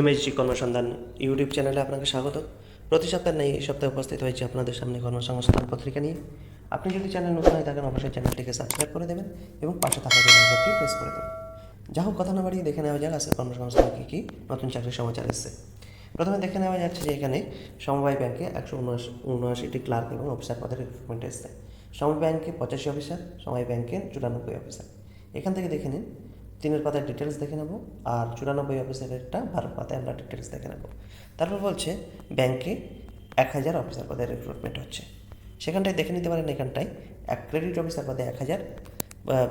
MSG কর্মসন্ধান YouTube চ্যানেলে আপনাকে স্বাগত। প্রতি সপ্তাহে নেই এই সপ্তাহে উপস্থিত হয়েছে আপনাদের সামনে কর্মসংস্থান পত্রিকা নিয়ে। আপনি যদি চ্যানেল নতুন হয়ে থাকেন, অবশ্যই চ্যানেলটিকে সাবস্ক্রাইব করে দেবেন এবং পাশে থাকা বেল প্রেস করে দেবেন। যা হোক, কথা না বাড়িয়ে দেখে নেওয়া যাক আজকে কর্মসংস্থান কী কী নতুন চাকরির সমাচার এসেছে। প্রথমে দেখে নেওয়া যাচ্ছে যে এখানে সমবায় ব্যাংকে একশো উনআশি, উনআশিটি ক্লার্ক এবং অফিসার পদের রিক্রুটমেন্ট এসেছে। সমবায় ব্যাংকে পঁচাশি অফিসার, সমবায় ব্যাংকে চুরানব্বই অফিসার। এখান থেকে দেখে নিন তিনের পাতায় ডিটেলস দেখে নেব, আর চুরানব্বই অফিসারেরটা বারো পাতায় আমরা ডিটেলস দেখে নেব। তারপর বলছে ব্যাংকে এক হাজার অফিসার পদে রিক্রুটমেন্ট হচ্ছে। সেখানটায় দেখে নিতে পারেন এখানটায়, এক ক্রেডিট অফিসার পদে এক হাজার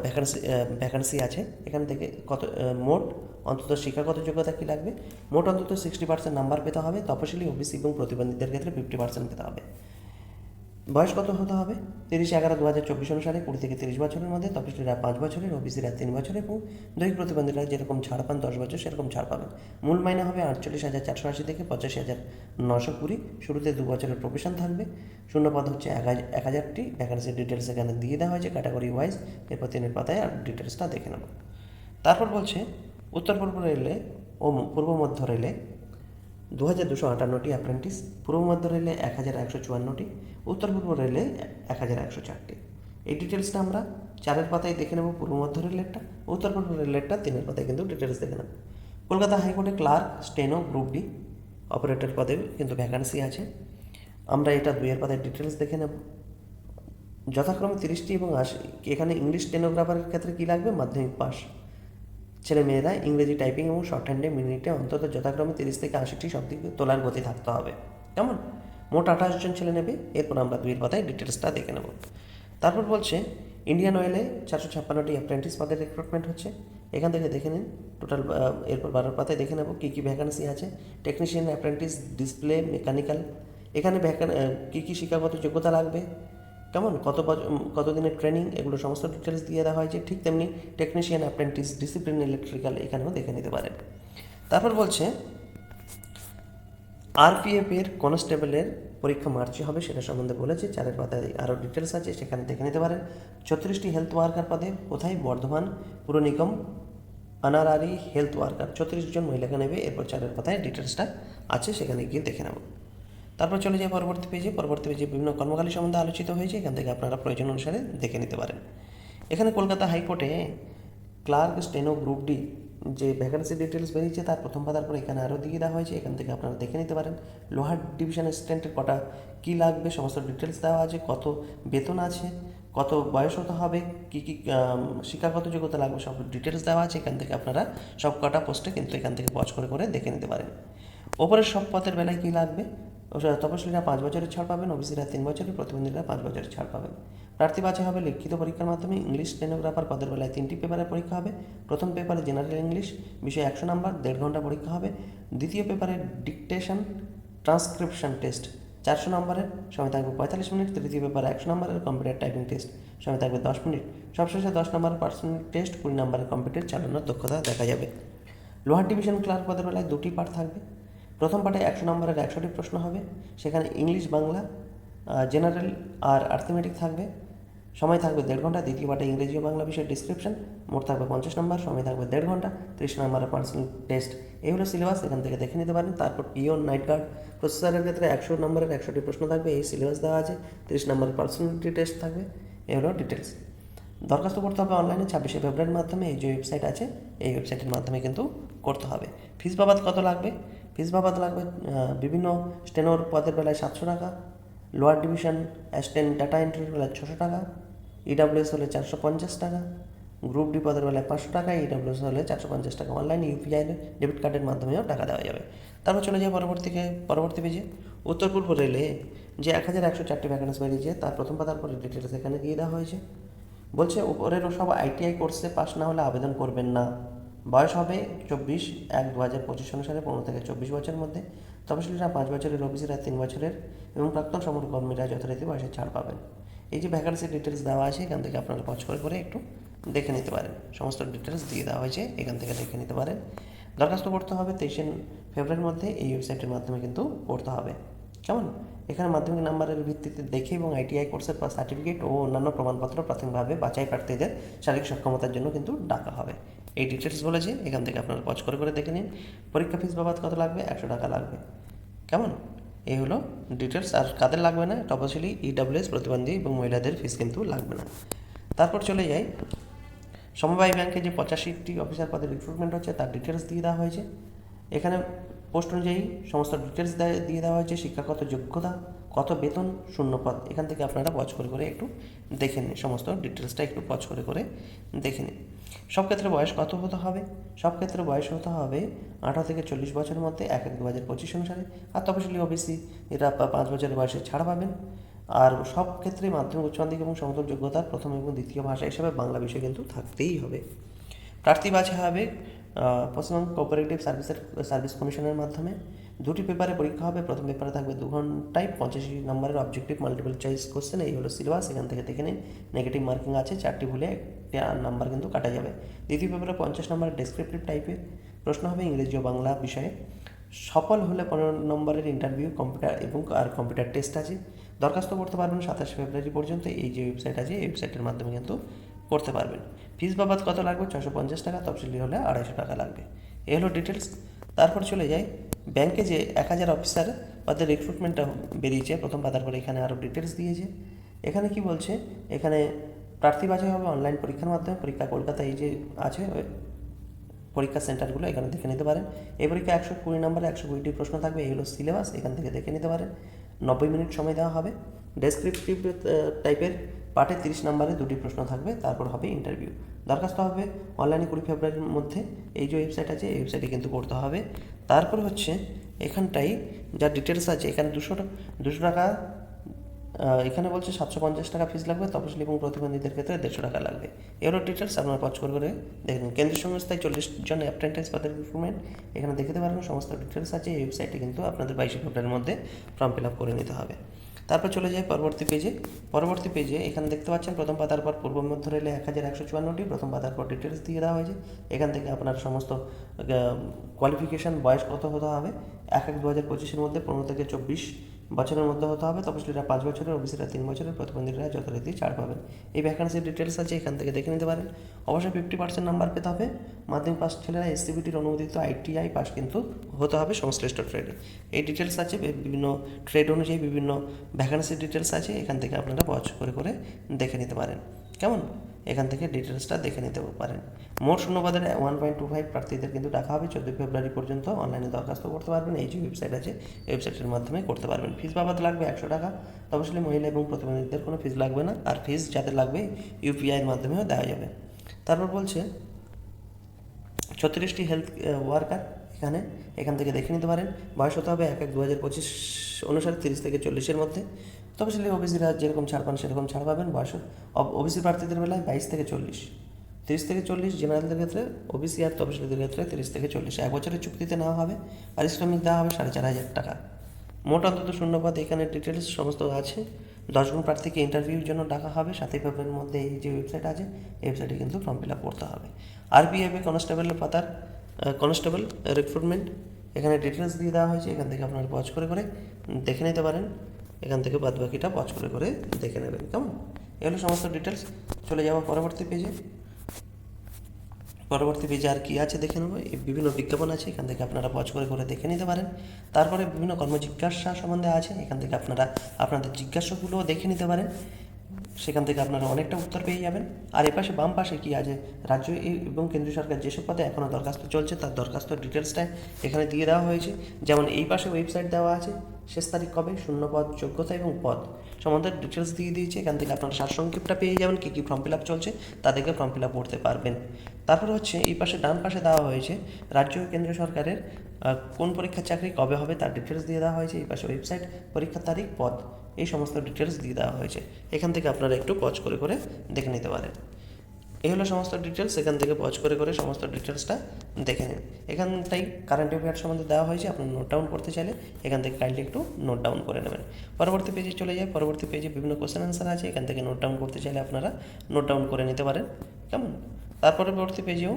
ভ্যাকান্সি ভ্যাকান্সি আছে। এখান থেকে কত মোট অন্তত শিক্ষাগত যোগ্যতা কী লাগবে? মোট অন্তত সিক্সটি পার্সেন্ট নাম্বার পেতে হবে, তপশিলি, ওবিসি এবং প্রতিবন্ধীদের ক্ষেত্রে ফিফটি পার্সেন্ট পেতে হবে। বয়স কত হতে হবে? তিরিশ এগারো দু হাজার চব্বিশ অনুসারে কুড়ি থেকে তিরিশ বছরের মধ্যে তপশিলীরা পাঁচ বছরের, ওবিসিরা তিন বছর এবং দৈহিক প্রতিবন্ধীরা যেরকম ছাড় পান দশ বছর, সেরকম ছাড় পাবেন। মূল মাইনে হবে আটচল্লিশ হাজার চারশো আশি থেকে পঁচাশি হাজার নশো কুড়ি। শুরুতে দু বছরের প্রফেশন থাকবে। শূন্য পদ হচ্ছে এক হাজার এক হাজারটি। ভ্যাকান্সির ডিটেলস এখানে দিয়ে দেওয়া হয়েছে ক্যাটাগরি ওয়াইজ এরপর তিনের পাতায় আর ডিটেলসটা দেখে নেব। তারপর বলছে, উত্তর পূর্ব রেলে ও পূর্ব মধ্য রেলে দু হাজার দুশো আটান্নটি অ্যাপ্রেন্টিস পূর্ব মধ্য রেলে এক হাজার একশো চুয়ান্নটি, উত্তর পূর্ব রেলে এক হাজার একশো চারটি। এই ডিটেলসটা আমরা চারের পাতায় দেখে নেব, পূর্ব মধ্য রেলেরটা উত্তর পূর্ব রেলেরটা তিনের পাতায় কিন্তু ডিটেলস দেখে নেব। কলকাতা হাইকোর্টে clerk, steno, group D, operator পদে কিন্তু ভ্যাকান্সি আছে। আমরা এটা দুইয়ের পাতায় ডিটেলস দেখে নেব। যথাক্রমে তিরিশটি এবং আশি, এখানে ইংলিশ স্টেনোগ্রাফারের ক্ষেত্রে কী লাগবে? মাধ্যমিক পাস ছেলে মেয়েরা ইংরেজি টাইপিং এবং শর্ট হ্যান্ডে মিনিটে অন্তত যথাক্রমে তিরিশ থেকে আশিটি শব্দ তোলার গতি থাকতে হবে। কেমন? মোট আঠাশ জন ছেলে নেবে, এরপর আমরা দুইয়ের পাতায় ডিটেলসটা দেখে নেব। তারপর বলছে ইন্ডিয়ান অয়েলে চারশো ছাপ্পান্নটি অ্যাপ্রেন্টিস পদের রিক্রুটমেন্ট হচ্ছে। এখান থেকে দেখে নিন টোটাল এরপর বারোর পাতায় দেখে নেব কী কী ভ্যাকান্সি আছে। টেকনিশিয়ান অ্যাপ্রেন্টিস ডিসপ্লে মেকানিক্যাল এখানে ভ্যাকান কী কী শিক্ষাগত যোগ্যতা লাগবে? কেমন? কত বছর কত দিনের ট্রেনিং এগুলো সমস্ত ডিটেলস দিয়ে দেওয়া হয়েছে। ঠিক তেমনি টেকনিশিয়ান অ্যাপ্রেন্টিস ডিসিপ্লিন ইলেকট্রিক্যাল এখানেও দেখে নিতে পারেন। তারপর বলছে আরপিএফ এর কনস্টেবলের পরীক্ষা মার্চে হবে, সেটা সম্বন্ধে বলেছে। চারের পাতায় আরও ডিটেলস আছে, সেখানে দেখে নিতে পারেন। ছত্রিশটি হেলথ ওয়ার্কার পদে কোথায়? বর্ধমান, পুর নিগম অনারারি হেলথ ওয়ার্কার ছত্রিশ জন মহিলাকে নেবে, এরপর চারের পাতায় ডিটেলসটা আছে, সেখানে গিয়ে দেখে নেব। তারপর চলে যায় পরবর্তী পেজে পরবর্তী পেজে বিভিন্ন কর্মকালী সম্বন্ধে আলোচিত হয়েছে। এখান থেকে আপনারা প্রয়োজন অনুসারে দেখে নিতে পারেন। এখানে কলকাতা হাইকোর্টে ক্লার্ক স্টেনো গ্রুপ ডি যে ভ্যাকান্সি ডিটেলস বেরিয়েছে, তার প্রথম পাতার পর এখানে আরও দিয়ে দেওয়া হয়েছে। এখান থেকে আপনারা দেখে নিতে পারেন। লোহার ডিভিশন অ্যাসিস্ট্যান্টের কটা কী লাগবে, সমস্ত ডিটেলস দেওয়া আছে। কত বেতন আছে, কত বয়স হতে হবে, কী কী শিক্ষাগত যোগ্যতা লাগবে, সব ডিটেলস দেওয়া আছে। এখান থেকে আপনারা সব কটা পোস্টে কিন্তু এখান থেকে ওয়াচ করে করে দেখে নিতে পারেন। ওপরের সব পথের বেলায় কী লাগবে? তপশিলীরা পাঁচ বছরের ছাড় পাবেন ওবিসিরা তিন বছরের, প্রতিবন্ধীরা পাঁচ বছরের ছাড় পাবেন। প্রার্থী বাছাই হবে লিখিত পরীক্ষার মাধ্যমে, ইংলিশ স্টেনোগ্রাফার পদের বেলায় তিনটি পেপারে পরীক্ষা হবে। প্রথম পেপারে জেনারেল ইংলিশ, বিষয়ে একশো নাম্বার, দেড় ঘণ্টা পরীক্ষা হবে। দ্বিতীয় পেপারে ডিকটেশন, ট্রান্সক্রিপশন টেস্ট, চারশো নম্বরের, সময় থাকবে পঁয়তাল্লিশ মিনিট। তৃতীয় পেপারে একশো নম্বরের, কম্পিউটার টাইপিং টেস্ট, সময় থাকবে দশ মিনিট। সবশেষে দশ নম্বরের পার্সোনাল টেস্ট, কুড়ি নম্বরের কম্পিউটার চালানোর দক্ষতা দেখা যাবে। লোহার ডিভিশন ক্লার্ক পদের বেলায় দুটি পার্ট থাকবে। প্রথম পার্টে একশো নম্বরের একশোটি প্রশ্ন হবে। সেখানে ইংলিশ, বাংলা জেনারেল আর আর্থমেটিক থাকবে। সময় থাকবে দেড় ঘণ্টা। দ্বিতীয় পার্টে ইংরেজি ও বাংলা বিষয়ের ডিসক্রিপশন মোট থাকবে পঞ্চাশ নম্বর। সময় থাকবে দেড় ঘণ্টা। ত্রিশ নম্বরের পার্সোনাল টেস্ট এই হলো সিলেবাস এখান থেকে দেখে নিতে পারেন। তারপর পিওন নাইট গার্ড প্রসেসরের ক্ষেত্রে একশো নম্বরের একশোটি প্রশ্ন থাকবে। এই সিলেবাস দেওয়া আছে। ত্রিশ নম্বরের পার্সোনালিটি টেস্ট থাকবে। এই হলো ডিটেলস দরখাস্ত করতে হবে অনলাইনে ছাব্বিশে ফেব্রুয়ারির মাধ্যমে এই যে ওয়েবসাইট আছে, এই ওয়েবসাইটের মাধ্যমে কিন্তু করতে হবে। ফিস বাবদ কত লাগবে? ফিস বাবদ লাগবে বিভিন্ন স্টেনোর পদের বেলায় সাতশো টাকা, লোয়ার ডিভিশন অ্যাসিস্ট্যান্ট ডাটা এন্ট্রির বেলায় ছশো টাকা ইডাব্লিউএস হলে চারশো পঞ্চাশ টাকা, গ্রুপ ডি পদের বেলায় পাঁচশো টাকা ইডাব্লিউএস হলে চারশো পঞ্চাশ টাকা। অনলাইন ইউপিআই ডেবিট কার্ডের মাধ্যমেও টাকা দেওয়া যাবে। তারপর চলে যায় পরবর্তীকে পরবর্তী পেজে উত্তর পূর্ব রেলে যে এক হাজার একশো চারটি ভ্যাকেন্সি বেরিয়েছে, তার প্রথম পাতার পরে ডিটেলস এখানে দিয়ে দেওয়া হয়েছে। বলছে, উপরেরও সব আইটিআই কোর্সে পাস না হলে আবেদন করবেন না। বয়স হবে চব্বিশ এক দু হাজার পঁচিশ অনুসারে, পনেরো থেকে চব্বিশ বছরের মধ্যে। তপশিলীরা পাঁচ বছরের ওবিসিরা তিন বছরের এবং প্রাক্তন সমরকর্মীরা যথারীতি বয়সে ছাড় পাবেন। এই যে ভ্যাকান্সি ডিটেলস দেওয়া আছে, এখান থেকে আপনারা পজ করে করে একটু দেখে নিতে পারেন। সমস্ত ডিটেলস দিয়ে দেওয়া হয়েছে, এখান থেকে দেখে নিতে পারেন। দরখাস্ত করতে হবে তেইশে ফেব্রুয়ারির মধ্যে, এই ওয়েবসাইটের মাধ্যমে কিন্তু করতে হবে। কেমন? এখানে মাধ্যমিক নাম্বারের ভিত্তিতে দেখে এবং আইটিআই কোর্সের সার্টিফিকেট ও অন্যান্য প্রমাণপত্র প্রাথমিকভাবে বাছাই প্রার্থীদের শারীরিক সক্ষমতার জন্য কিন্তু ডাকা হবে। এই ডিটেলস বলেছি, এখান থেকে আপনারা পজ করে করে দেখে নিন। পরীক্ষা ফিস বাবদ কত লাগবে? একশো টাকা লাগবে। কেমন? এই হলো ডিটেলস আর কাদের লাগবে না? অবশ্যই ইডাব্লিউএস প্রতিবন্ধী এবং মহিলাদের ফিস কিন্তু লাগবে না। তারপর চলে যাই। সমবায় ব্যাংকে যে পঁচাশিটি অফিসার পদে রিক্রুটমেন্ট হচ্ছে, তার ডিটেলস দিয়ে দেওয়া হয়েছে। এখানে পোস্ট অনুযায়ী সমস্ত ডিটেলস দিয়ে দেওয়া হয়েছে, শিক্ষাগত যোগ্যতা, কত বেতন শূন্য পদ এখান থেকে আপনারা পজ করে করে একটু দেখে নিন, সমস্ত ডিটেলসটা একটু পজ করে করে দেখে নিন। সব ক্ষেত্রে বয়স কত হতে হবে? সব ক্ষেত্রে বয়স হতে হবে আঠারো থেকে চল্লিশ বছরের মধ্যে, এক এক দু হাজার পঁচিশ অনুসারে। আর তপশিলি ওবিসি এরা পাঁচ বছরের বয়সে ছাড় পাবেন। আর সব ক্ষেত্রে মাধ্যমিক উচ্চমাধ্যমিক এবং সমতল যোগ্যতার প্রথম এবং দ্বিতীয় ভাষা হিসেবে বাংলা বিষয় কিন্তু থাকতেই হবে। প্রার্থী বাছা হবে পশ্চিমবঙ্গ কোঅপারেটিভ সার্ভিসের সার্ভিস কমিশনের মাধ্যমে দুটি পেপারে পরীক্ষা হবে। প্রথম পেপারে থাকবে দু ঘন্টায় পঁচাশি নম্বরের অবজেক্টিভ মাল্টিপল চয়েস কোশ্চেন এই হলো সিলেবাস এখান থেকে দেখে নিন। নেগেটিভ মার্কিং আছে, চারটি ভুলে একটা নাম্বার কিন্তু কাটা যাবে। দ্বিতীয় পেপারে পঞ্চাশ নম্বরের ডেসক্রিপটিভ টাইপের প্রশ্ন হবে ইংরেজি ও বাংলা বিষয়ে। সফল হলে পনেরো নম্বরের ইন্টারভিউ কম্পিউটার এবং আর কম্পিউটার টেস্ট আছে। দরখাস্ত করতে পারবেন সাতাশে ফেব্রুয়ারি পর্যন্ত। এই যে ওয়েবসাইট আছে, এই ওয়েবসাইটের মাধ্যমে কিন্তু করতে পারবেন। ফিস বাবদ কত লাগবে? ছশো পঞ্চাশ টাকা, তফসিলি হলে আড়াইশো টাকা লাগবে। এই হলো ডিটেলস তারপর চলে যাই। ব্যাংকে যে এক হাজার অফিসার তাদের রিক্রুটমেন্টটা বেরিয়েছে। প্রথম পাতার পরে এখানে আরও ডিটেলস দিয়েছে। এখানে কি বলছে? এখানে প্রার্থী বাছাই হবে অনলাইন পরীক্ষার মাধ্যমে। পরীক্ষা কলকাতা এই যে আছে পরীক্ষা সেন্টারগুলো, এখানে দেখে নিতে পারেন। এই পরীক্ষা একশো কুড়ি নম্বরে একশো কুড়িটি প্রশ্ন থাকবে। এই হলো সিলেবাস এখান থেকে দেখে নিতে পারেন। নব্বই মিনিট সময় দেওয়া হবে। ডেসক্রিপটিভ টাইপের পার্টে তিরিশ নম্বরে দুটি প্রশ্ন থাকবে, তারপর হবে ইন্টারভিউ দরখাস্ত হবে অনলাইনে কুড়ি ফেব্রুয়ারির মধ্যে। এই যে ওয়েবসাইট আছে, এই ওয়েবসাইটে কিন্তু করতে হবে। তারপর হচ্ছে এখানটাই যা ডিটেলস আছে, এখানে দুশো দুশো টাকা এখানে বলছে সাতশো পঞ্চাশ টাকা ফিস লাগবে, তপশিলি এবং প্রতিবন্ধীদের ক্ষেত্রে দেড়শো টাকা লাগবে। এরও ডিটেলস আপনারা পচ করে করে দেখুন কেন্দ্রীয় সংস্থায় চল্লিশ জন অ্যাপ্রেন্টিস পদের রিক্রুটমেন্ট এখানে দেখতে পারেন সমস্ত ডিটেলস আছে। এই ওয়েবসাইটে কিন্তু আপনাদের বাইশে ফেব্রুয়ারির মধ্যে ফর্ম ফিল আপ করে নিতে হবে। তারপর চলে যাই পরবর্তী পেজে পরবর্তী পেজে এখানে দেখতে পাচ্ছেন, প্রথম পাতার পর পূর্ব মধ্য রেলে এক হাজার একশো চুয়ান্নটি, প্রথম পাতার পর ডিটেলস দিয়ে দেওয়া হয়েছে। এখান থেকে আপনার সমস্ত কোয়ালিফিকেশান বয়স কত হতে হবে? এক এক দু হাজার পঁচিশের মধ্যে পনেরো থেকে চব্বিশ। বছরের মধ্যে হতে হবে, তপশিলীরা পাঁচ বছরের, ওবিসিরা তিন বছরের, প্রতিবন্ধীরা যথারীতি ছাড় পাবেন। এই ভ্যাকান্সির ডিটেলস আছে, এখান থেকে দেখে নিতে পারেন। অবশ্যই ফিফটি পার্সেন্ট নাম্বার পেতে হবে। মাধ্যমিক পাস ছেলেরা এসসিবিটির অনুমোদিত আইটিআই পাস কিন্তু হতে হবে সংশ্লিষ্ট ট্রেডে এই ডিটেলস আছে বিভিন্ন ট্রেড অনুযায়ী বিভিন্ন ভ্যাকান্সির ডিটেলস আছে, এখান থেকে আপনারা ওয়াচ করে করে দেখে নিতে পারেন। কেমন? এখান থেকে ডিটেলসটা দেখে নিতে পারেন। মোট শূন্যপদের ওয়ান পয়েন্ট টু ফাইভ প্রার্থীদের কিন্তু ডাকা হবে চোদ্দোই ফেব্রুয়ারি পর্যন্ত। অনলাইনে দরখাস্ত করতে পারবেন। এই যে ওয়েবসাইট আছে ওয়েবসাইটের মাধ্যমে করতে পারবেন। ফিস বাবদ লাগবে একশো টাকা। অবশ্যই মহিলা এবং প্রতিবন্ধীদের কোনো ফিস লাগবে না। আর ফিস যাদের লাগবে ইউপিআইয়ের মাধ্যমেও দেওয়া যাবে। তারপর বলছে, ছত্রিশটি হেলথ ওয়ার্কার এখানে, এখান থেকে দেখে নিতে পারেন। বয়স হতে হবে এক এক দু হাজার পঁচিশ অনুসারে তিরিশ থেকে চল্লিশের মধ্যে। সেটা ওবিসিরা যেরকম ছাড় পান সেরকম ছাড় পাবেন, বয়স ওবিসি প্রার্থীদের বেলায় বাইশ থেকে চল্লিশ। তিরিশ থেকে চল্লিশ জেনারেলদের ক্ষেত্রে ওবিসি আর তপশিলীদের ক্ষেত্রে তিরিশ থেকে চল্লিশ। এক বছরের চুক্তিতে নেওয়া হবে, পারিশ্রমিক দেওয়া হবে সাড়ে চার হাজার টাকা। মোট অন্তত শূন্যপদ, এখানে ডিটেলস সমস্ত আছে। দশজন প্রার্থীকে ইন্টারভিউর জন্য ডাকা হবে। সাতই ফেব্রুয়ারির মধ্যে এই যে ওয়েবসাইট আছে, এই ওয়েবসাইটে কিন্তু ফর্ম ফিল আপ করতে হবে। আর আরপিএফে কনস্টেবলের পাতার কনস্টেবল রিক্রুটমেন্ট এখানে ডিটেলস দিয়ে দেওয়া হয়েছে। এখান থেকে আপনারা পজ করে করে দেখে নিতে পারেন। এখান থেকে বাদ বাকিটা পজ করে করে দেখে নেবেন, কেমন? এগুলো সমস্ত ডিটেলস চলে যাব পরবর্তী পেজে পরবর্তী পেজে আর কী আছে দেখে নেব। বিভিন্ন বিজ্ঞাপন আছে, এখান থেকে আপনারা পজ করে করে দেখে নিতে পারেন। তারপরে বিভিন্ন কর্মজিজ্ঞাসা সম্বন্ধে আছে, এখান থেকে আপনারা আপনাদের জিজ্ঞাসাগুলোও দেখে নিতে পারেন। সেখান থেকে আপনারা অনেকটা উত্তর পেয়ে যাবেন। আর এপাশে বাম পাশে কী আছে? রাজ্য এবং কেন্দ্রীয় সরকার যেসব পদে এখনও দরখাস্ত চলছে, তার দরখাস্ত ডিটেলসটা এখানে দিয়ে দেওয়া হয়েছে। যেমন এই পাশে ওয়েবসাইট দেওয়া আছে। শেষ তারিখ কবে? শূন্য পদ যোগ্যতা এবং পদ। সম্বন্ধে ডিটেলস দিয়ে দিয়েছে। এখান থেকে আপনারা সারসংক্ষেপটা পেয়ে যাবেন, কী কী ফর্ম ফিল আপ চলছে তাদেরকে ফর্ম ফিল আপ করতে পারবেন। তারপর হচ্ছে, এই পাশে ডান পাশে দেওয়া হয়েছে, রাজ্য ও কেন্দ্রীয় সরকারের কোন পরীক্ষার চাকরি কবে হবে তার ডিটেলস দিয়ে দেওয়া হয়েছে। এই পাশে ওয়েবসাইট পরীক্ষার তারিখ, পদ, এই সমস্ত ডিটেলস দিয়ে দেওয়া হয়েছে। এখান থেকে আপনারা একটু পজ করে করে দেখে নিতে পারেন। এই হলো সমস্ত ডিটেলস এখান থেকে পজ করে করে সমস্ত ডিটেলসটা দেখে নিন। এখানটাই কারেন্ট অ্যাফেয়ার সম্বন্ধে দেওয়া হয়েছে আপনি নোট ডাউন করতে চাইলে এখান থেকে কাইন্ডলি একটু নোট ডাউন করে নেবেন। পরবর্তী পেজে চলে যায় পরবর্তী পেজে বিভিন্ন কোশ্চেন অ্যান্সার আছে, এখান থেকে নোট ডাউন করতে চাইলে আপনারা নোট ডাউন করে নিতে পারেন। কেমন? তার পরবর্তী পেজেও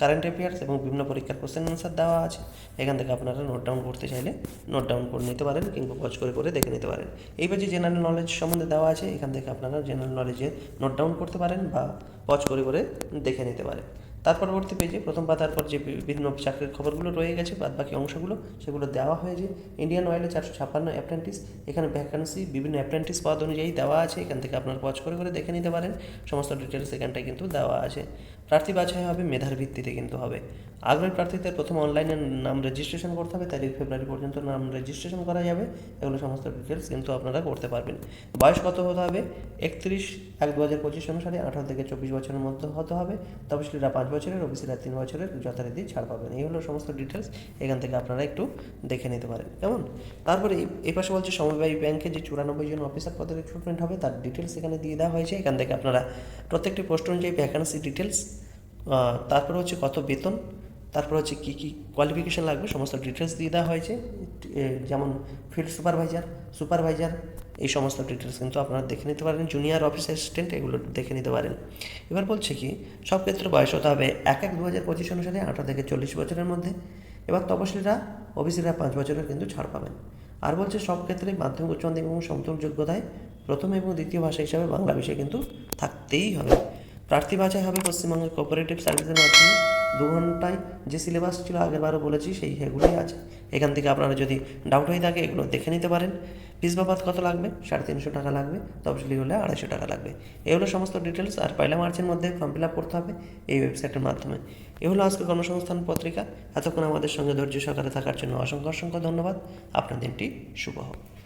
কারেন্ট অ্যাফেয়ার্স এবং বিভিন্ন পরীক্ষার কোশ্চেন অ্যান্সার দেওয়া আছে। এখান থেকে আপনারা নোট ডাউন করতে চাইলে নোট ডাউন করে নিতে পারেন কিংবা পজ করে করে দেখে নিতে পারেন। এই পেজে জেনারেল নলেজ সম্বন্ধে দেওয়া আছে, এখান থেকে আপনারা জেনারেল নলেজে নোট ডাউন করতে পারেন বা পজ করে করে দেখে নিতে পারেন। তার পরবর্তী পেজে প্রথম পাতার পর যে বিভিন্ন চাকরির খবরগুলো রয়ে গেছে, বাদ বাকি অংশগুলো, সেগুলো দেওয়া হয়েছে। ইন্ডিয়ান অয়েলে চারশো ছাপ্পান্ন অ্যাপ্রেন্টিস এখানে ভ্যাকান্সি বিভিন্ন অ্যাপ্রেন্টিস পদ অনুযায়ী দেওয়া আছে, এখান থেকে আপনারা পজ করে করে দেখে নিতে পারেন। সমস্ত ডিটেলস এখানটায় কিন্তু দেওয়া আছে। প্রার্থী বাছাই হবে, মেধার ভিত্তিতে কিন্তু হবে। আগ্রহী প্রার্থীদের প্রথম অনলাইনে নাম রেজিস্ট্রেশন করতে হবে, তারিখ ফেব্রুয়ারি পর্যন্ত নাম রেজিস্ট্রেশন করা যাবে। এগুলো সমস্ত ডিটেলস কিন্তু আপনারা করতে পারবেন। বয়স কত হতে হবে? একত্রিশ এক দু হাজার পঁচিশ অনুসারে আঠারো থেকে চব্বিশ বছরের মধ্যে হতে হবে। তপশিলীরা পাঁচ বছরের ওবিসিরা তিন বছরের যথারীতি ছাড় পাবেন এই হলো সমস্ত ডিটেলস এখান থেকে আপনারা একটু দেখে নিতে পারেন। কেমন? তারপরে এই- পাশে বলছে সমবায় ব্যাংকে যে চুরানব্বই জন অফিসার পদের রিক্রুটমেন্ট হবে, তার ডিটেলস এখানে দিয়ে দেওয়া হয়েছে। এখান থেকে আপনারা প্রত্যেকটি পোস্ট অনুযায়ী ভ্যাকান্সি ডিটেলস তারপরে হচ্ছে কত বেতন, তারপর হচ্ছে কী কী কোয়ালিফিকেশান লাগবে, সমস্ত ডিটেলস দিয়ে দেওয়া হয়েছে। যেমন ফিল্ড সুপারভাইজার সুপারভাইজার এই সমস্ত ডিটেলস কিন্তু আপনারা দেখে নিতে পারেন। জুনিয়র অফিস অ্যাসিস্ট্যান্ট এগুলো দেখে নিতে পারেন। এবার বলছে কি, সব ক্ষেত্রে বয়স হতে হবে এক এক দু হাজার পঁচিশ অনুসারে আঠারো থেকে চল্লিশ বছরের মধ্যে। এবার তপশিলীরা ওবিসিরা পাঁচ বছরের কিন্তু ছাড় পাবেন। আর বলছে সব ক্ষেত্রে মাধ্যমিক, উচ্চ মাধ্যমিক এবং সমতুল যোগ্যতায় প্রথম এবং দ্বিতীয় ভাষা হিসাবে বাংলা বিষয় কিন্তু থাকতেই হবে। প্রার্থী বাছাই হবে পশ্চিমবঙ্গের কোঅপারেটিভ সার্ভিসের মাধ্যমে। দু ঘন্টায় যে সিলেবাস ছিল আগেরবারও বলেছি, সেই সেগুলোই আছে। এখান থেকে আপনারা যদি ডাউট হয়ে থাকে, এগুলো দেখে নিতে পারেন। ফিস বাবদ কত লাগবে? সাড়ে তিনশো টাকা লাগবে। তফসিলি হলে আড়াইশো টাকা লাগবে। এই হলো সমস্ত ডিটেলস আর পয়লা মার্চের মধ্যে ফর্ম ফিল আপ করতে হবে এই ওয়েবসাইটের মাধ্যমে। এ হলো আজকে কর্মসংস্থান পত্রিকা। এতক্ষণ আমাদের সঙ্গে ধৈর্য সহকারে থাকার জন্য অসংখ্য অসংখ্য ধন্যবাদ। আপনার দিনটি শুভ হোক।